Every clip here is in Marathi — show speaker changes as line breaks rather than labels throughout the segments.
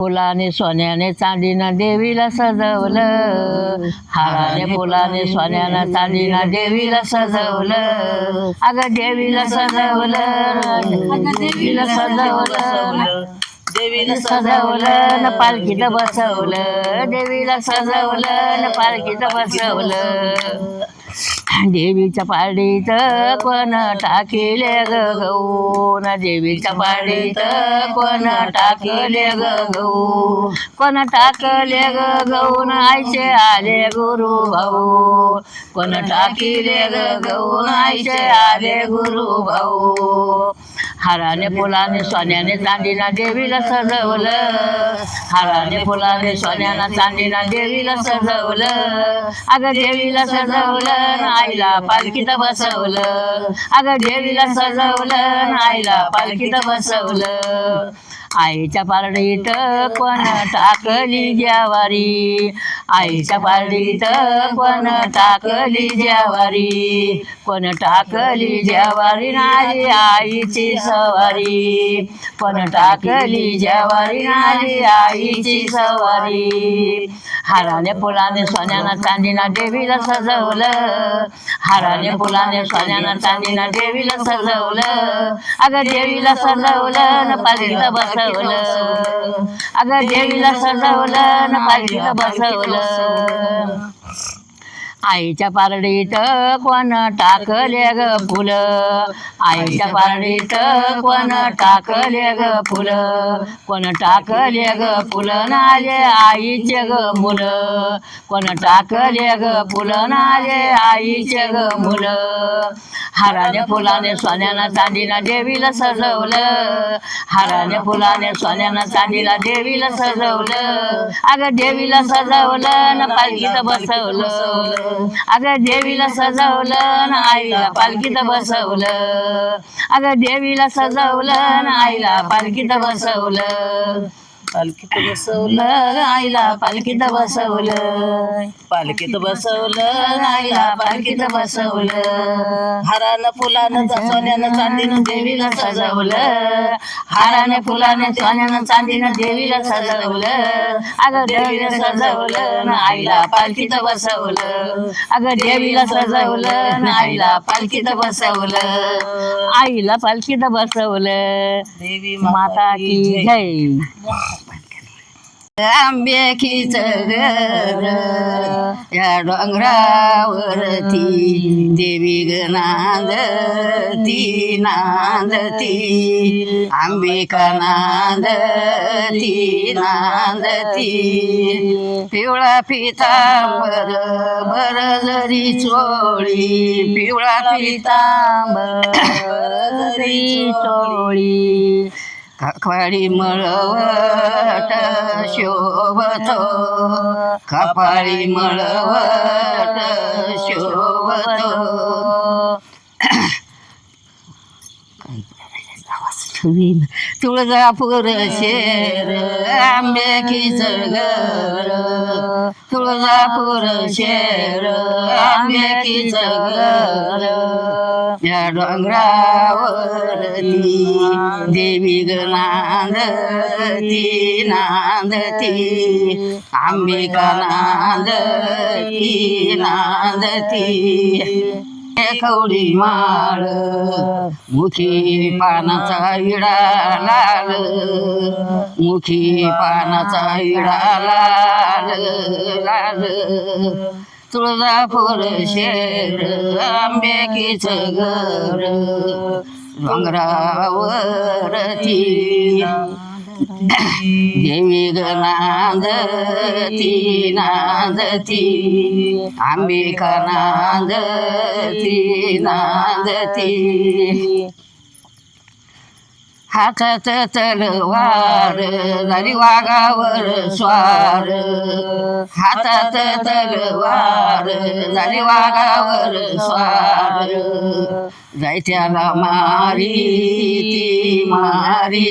फुलाने सोन्याने चांदीनं देवीला सजवलं. हाराने फुलाने सोन्यानं चांदीनं देवीला सजवलं. अगं देवीला सजवलं. देवीला सजवलं. देवीला सजवलं. न पालखीत बसवलं. देवीला सजवलं. न पालखीत बसवलं. देवीच्या पाडीत कोण टाकिले गौन देवीच्या पाडीत कोण टाकिले गौ गहू? कोण टाकले ग गहू? आईचे आले गुरु भाऊ. कोण टाकिले ग गहू? आईचे आले गुरु भाऊ. हाराने फुलाने सोन्याने चांदीना देवीला सजवलं. हाराने फुलाने सोन्यानं चांदीना देवीला सजवलं. अगं देवीला सजवलं आईला पालखीत बसवलं. अगं देवीला सजवलं आईला पालखीत बसवलं. आईच्या पारडीत कोण टाकली ज्यावारी? आईच्या पारडीत कोण टाकली ज्यावारी? पण टाकली जवारी नाली आईची सवारी. पण टाकली जवारी नाली आईची सवारी. हाराने फुलाने सोन्यानं चांदीना देवीला सजवलं. हाराने फुलाने सोन्यानं चांदीना देवीला सजवलं. अगं देवीला सजवलं न पालखीत बसवलं. अगं देवीला सजवलं न पालखीत बसवलं. आईच्या पारडीत कोण टाकले ग फुलं? आईच्या पारडीत कोण टाकले ग फुलं? कोण टाकले ग फुलं नाले आईचे ग मुलं? कोण टाकले ग फुलं नाले आईचे ग मुलं? हाराने फुलाने सोन्यानं चांदीला देवीला सजवलं. हाराने फुलाने सोन्यानं चांदीला देवीला सजवलं. अगं देवीला सजवलं न पालखीत बसवलं. अगं देवीला सजवलं न आईला पालखीत बसवलं. अगं देवीला सजवलं न आईला पालखीत बसवलं.
पालखीत बसवलं.
आईला पालखीत बसवलं.
पालखीत बसवलं
आईला पालखीत बसवलं.
हारानं फुलानं सोन्यानं चांदीनं
देवीला सजवलं. हाराने फुलाने सोन्यानं चांदीनं देवीला सजवलं. अगं देवीला सजवलं न आईला पालखीत बसवलं. अगं देवीला सजवलं न आईला पालखीत बसवलं. आईला पालखीत बसवलं.
देवी
माता की जय. आंब्याखीच घर या डोंगरावरती देवी ग नांदती नांदती. अंबिका नांदती नांदती पिवळा पितांबर बर जरी चोळी. पिवळा पितांबर जरी चोळी. कपाळी मळवट शोभतो. कपाळी मळवट शोभतो. तुळजापूर शेर आंब्याकीच घर. तुळजापूर शेर आंब्याकीच घर. या डोंगरावरती देवी ग नांदती नांदती. आंबिका नांदती नांदती. कवडी माळ मुखी पानाचा इडा लाल मुखी पानाचा इडा लाल लाल. तुळजापूर शेर आंब्याकीच घर डोंगरावरती देवी ग नांदती नांदती अंबिका नांदती नांदती हातात तलवार झाली वाघावर स्वार. हातात तलवार झाली वाघावर स्वार. जायत्याला मारी ती मारी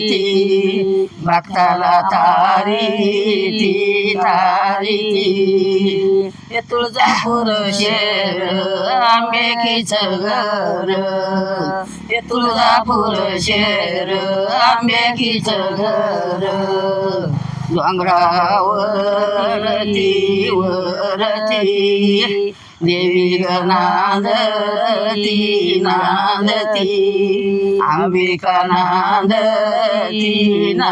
भक्ताला तारी तारी हे तुळजापूर शेर आंबेकीच घर. हे तुळजापूर शेर आंबेकीच घर.
डोंगरावरती वरती देवी गनादती नांदती नांदती अंबिका नांदती ना